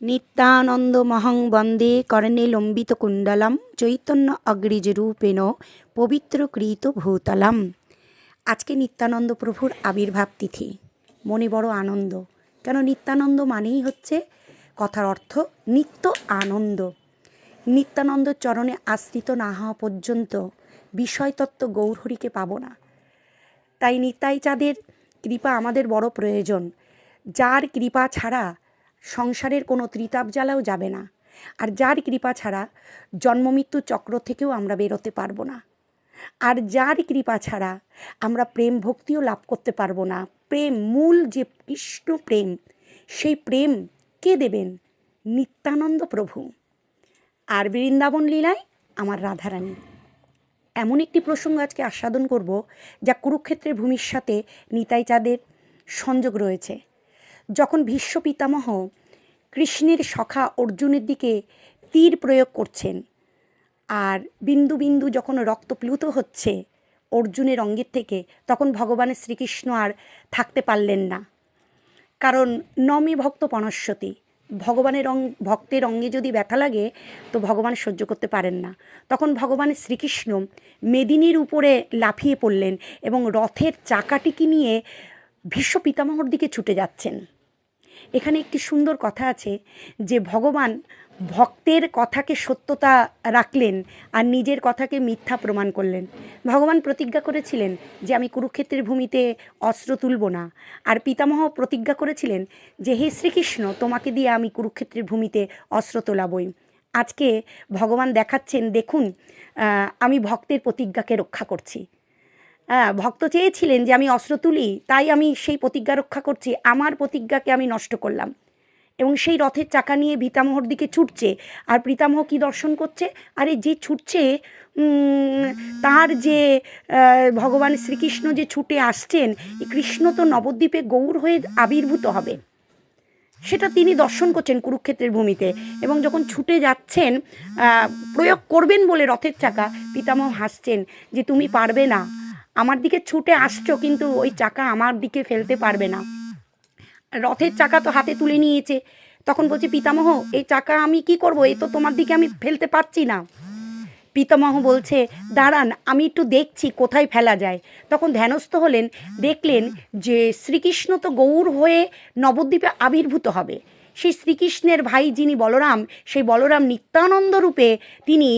নিত্যানন্দ মহং বন্দে কর্ণে লম্বিত কুণ্ডলম চৈতন্য অগ্রিজ রূপেণ পবিত্রকৃত ভূতলম আজকে নিত্যানন্দ প্রভুর আবির্ভাব তিথি। মনে বড় আনন্দ। কেন নিত্যানন্দ মানেই হচ্ছে কথার অর্থ নিত্য আনন্দ। নিত্যানন্দ চরণে আশ্রিত না হওয়া পর্যন্ত বিষয়তত্ত্ব গৌরহরিকে পাবো না। তাই নিতাই চাঁদের কৃপা আমাদের বড় প্রয়োজন। যার কৃপা ছাড়া সংসারের কোনো ত্রিতাপ জ্বালাও যাবে না। আর যার কৃপা ছাড়া জন্মমৃত্যু চক্র থেকেও আমরা বেরোতে পারব না। আর যার কৃপা ছাড়া আমরা প্রেম ভক্তিও লাভ করতে পারব না। প্রেম মূল যে কৃষ্ণ প্রেম, সেই প্রেম কে দেবেন? নিত্যানন্দ প্রভু। আর বৃন্দাবন লীলায় আমার রাধারানী। এমন একটি প্রসঙ্গ আজকে আস্বাদন করব যা কুরুক্ষেত্রের ভূমির সাথে নিতাই চাঁদের সংযোগ রয়েছে। যখন ভীষ্ম পিতামহ কৃষ্ণের সখা অর্জুনের দিকে তীর প্রয়োগ করছেন, আর বিন্দু বিন্দু যখন রক্তপ্লুত হচ্ছে অর্জুনের অঙ্গের থেকে, তখন ভগবানের শ্রীকৃষ্ণ আর থাকতে পারলেন না। কারণ নমে ভক্ত পনস্বতী ভগবানের অং, ভক্তের অঙ্গে যদি ব্যথা লাগে, তো ভগবান সহ্য করতে পারেন না। তখন ভগবান শ্রীকৃষ্ণ মেদিনীর উপরে লাফিয়ে পড়লেন এবং রথের চাকাটিকে নিয়ে ভীষ্ম পিতামহর দিকে ছুটে যাচ্ছেন। এখানে একটি সুন্দর কথা আছে যে ভগবান ভক্তের কথাকে সত্যতা রাখলেন আর নিজের কথাকে মিথ্যা প্রমাণ করলেন। ভগবান প্রতিজ্ঞা করেছিলেন যে আমি কুরুক্ষেত্রের ভূমিতে অস্ত্র তুলব না। আর পিতামহ প্রতিজ্ঞা করেছিলেন যে, হে শ্রীকৃষ্ণ, তোমাকে দিয়ে আমি কুরুক্ষেত্রের ভূমিতে অস্ত্র তোলাবই। আজকে ভগবান দেখাচ্ছেন, দেখুন আমি ভক্তের প্রতিজ্ঞাকে রক্ষা করছি। ভক্ত চেয়েছিলেন যে আমি অস্ত্র তুলি, তাই আমি সেই প্রতিজ্ঞা রক্ষা করছি, আমার প্রতিজ্ঞাকে আমি নষ্ট করলাম। এবং সেই রথের চাকা নিয়ে পিতামহর দিকে ছুটছে, আর পিতামহ কি দর্শন করছে? আরে যে ছুটছে তার যে ভগবান শ্রীকৃষ্ণ যে ছুটে আসছেন কৃষ্ণ তো নবদ্বীপে গৌর হয়ে আবির্ভূত হবে। সেটা তিনি দর্শন করছেন কুরুক্ষেত্রের ভূমিতে। এবং যখন ছুটে যাচ্ছেন প্রয়োগ করবেন বলে রথের চাকা, পিতামহ হাসছেন যে তুমি পারবে না। আমার দিকে ছুটে আসছো, কিন্তু ওই চাকা আমার দিকে ফেলতে পারবে না। রথের চাকা তো হাতে তুলে নিয়েছে। তখন বলছে, পিতামহ, এই চাকা আমি কি করব? এ তো তোমার দিকে আমি ফেলতে পারছি না। পিতামহ বলছে, দাঁড়ান, আমি একটু দেখছি কোথায় ফেলা যায়। তখন ধ্যানস্থ হলেন, দেখলেন যে শ্রীকৃষ্ণ তো গৌর হয়ে নবদ্বীপে আবির্ভূত হবে। সেই শ্রীকৃষ্ণের ভাই যিনি বলরাম, সেই বলরাম নিত্যানন্দ রূপে তিনি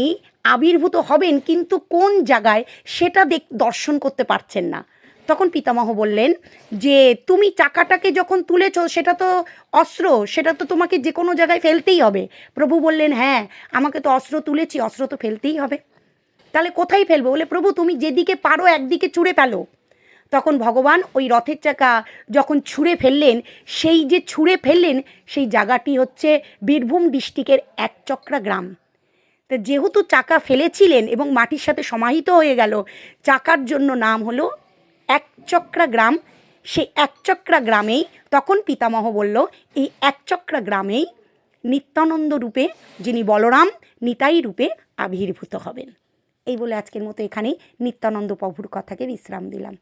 আবির্ভূত হবেন, কিন্তু কোন জায়গায় সেটা দেখ, দর্শন করতে পারছেন না। তখন পিতামহ বললেন যে, তুমি চাকাটাকে যখন তুলেছ, সেটা তো অস্ত্র, সেটা তো তোমাকে যে কোনো জায়গায় ফেলতেই হবে। প্রভু বললেন হ্যাঁ আমাকে তো অস্ত্র তুলেছি, অস্ত্র তো ফেলতেই হবে। তাহলে কোথায় ফেলব? বলে, প্রভু, তুমি যেদিকে পারো, একদিকে চুড়ে ফেলো। তখন ভগবান ওই রথের চাকা যখন ছুঁড়ে ফেললেন, সেই যে ছুঁড়ে ফেললেন, সেই জায়গাটি হচ্ছে বীরভূম ডিস্ট্রিক্টের একচক্রা গ্রাম। তা যেহেতু চাকা ফেলেছিলেন এবং মাটির সাথে সমাহিত হয়ে গেল, চাকার জন্য নাম হলো একচক্রা গ্রাম। সেই একচক্রা গ্রামেই তখন পিতামহ বলল, এই একচক্রা গ্রামেই নিত্যানন্দ রূপে যিনি বলরাম, নিতাই রূপে আবির্ভূত হবেন। এই বলে আজকের মতো এখানেই নিত্যানন্দ প্রভুর কথাকে বিশ্রাম দিলাম।